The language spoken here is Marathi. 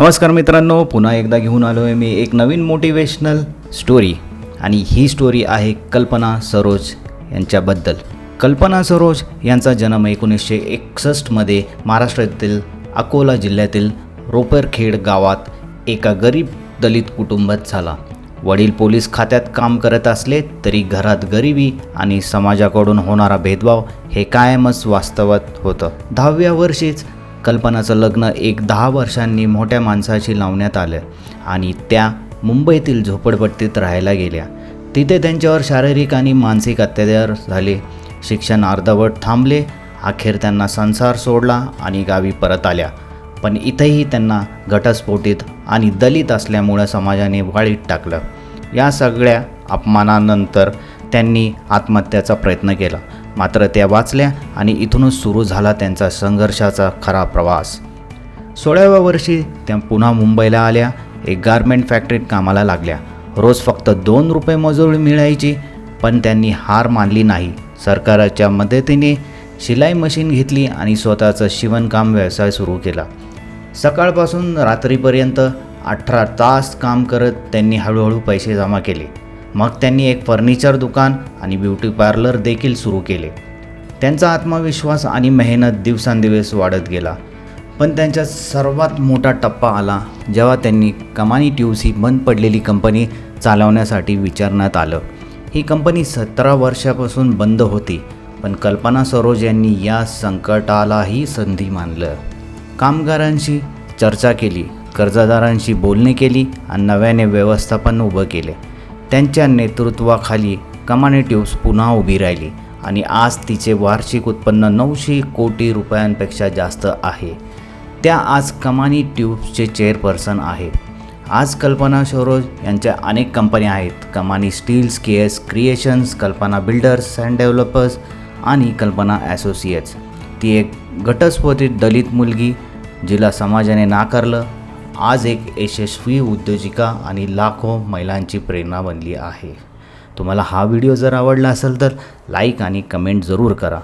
नमस्कार मित्रांनो पुन्हा एकदा घेऊन आलो आहे मी एक नवीन मोटिवेशनल स्टोरी आणि ही स्टोरी आहे कल्पना सरोज यांच्याबद्दल. कल्पना सरोज यांचा जन्म एकोणीसशे एकसष्टमध्ये महाराष्ट्रातील अकोला जिल्ह्यातील रोपरखेड गावात एका गरीब दलित कुटुंबात झाला. वडील पोलीस खात्यात काम करत असले तरी घरात गरिबी आणि समाजाकडून होणारा भेदभाव हे कायमच वास्तवात होतं. दहाव्या वर्षीच कल्पनाचं लग्न एक दहा वर्षांनी मोठ्या माणसाशी लावण्यात आलं आणि त्या मुंबईतील झोपडपट्टीत राहायला गेल्या. तिथे त्यांच्यावर शारीरिक आणि मानसिक अत्याचार झाले. शिक्षण अर्धवट थांबले. अखेर त्यांना संसार सोडला आणि गावी परत आल्या. पण इथेही त्यांना घटस्फोटीत आणि दलित असल्यामुळं समाजाने वाळीत टाकलं. या सगळ्या अपमानानंतर त्यांनी आत्महत्याचा प्रयत्न केला. मात्र त्या वाचल्या आणि इथूनच सुरू झाला त्यांचा संघर्षाचा खरा प्रवास. सोळाव्या वर्षी त्या पुन्हा मुंबईला आल्या एक गारमेंट फॅक्टरीत कामाला लागल्या. रोज फक्त दोन रुपये मजुरी मिळायची पण त्यांनी हार मानली नाही. सरकारच्या मदतीने शिलाई मशीन घेतली आणि स्वतःचं शिवणकाम व्यवसाय सुरू केला. सकाळपासून रात्रीपर्यंत अठरा तास काम करत त्यांनी हळूहळू पैसे जमा केले. मग त्यांनी एक फर्निचर दुकान आणि ब्युटी पार्लर देखील सुरू केले. त्यांचा आत्मविश्वास आणि मेहनत दिवसांदिवस वाढत गेला. पण त्यांचा सर्वात मोठा टप्पा आला जेव्हा त्यांनी कमानी ट्यूब्स ही बंद पडलेली कंपनी चालवण्यासाठी विचारण्यात आलं. ही कंपनी सतरा वर्षापासून बंद होती पण कल्पना सरोज यांनी या संकटालाही संधी मानलं. कामगारांशी चर्चा केली कर्जदारांशी बोलणी केली आणि नव्याने व्यवस्थापन उभं केले. त्यांच्या नेतृत्वाखाली कमानी ट्यूब्स पुन्हा उभी राहिली आणि आज तिचे वार्षिक उत्पन्न नऊशे कोटी रुपयांपेक्षा जास्त आहे. त्या आज कमानी ट्यूब्सचे चेअरपर्सन आहे. आज कल्पना सरोज यांच्या अनेक कंपन्या आहेत. Kamani steels K S creations Kalpana builders and developers आणि कल्पना ॲसोसिएट्स ती एक घटस्फोटित दलित मुलगी जिला समाजाने नाकारलं आज एक यशस्वी उद्योजिका आणि लाखो महिलांची प्रेरणा बनली आहे. तुम्हाला हा व्हिडिओ जर आवडला असेल तर लाईक आणि कमेंट जरूर करा.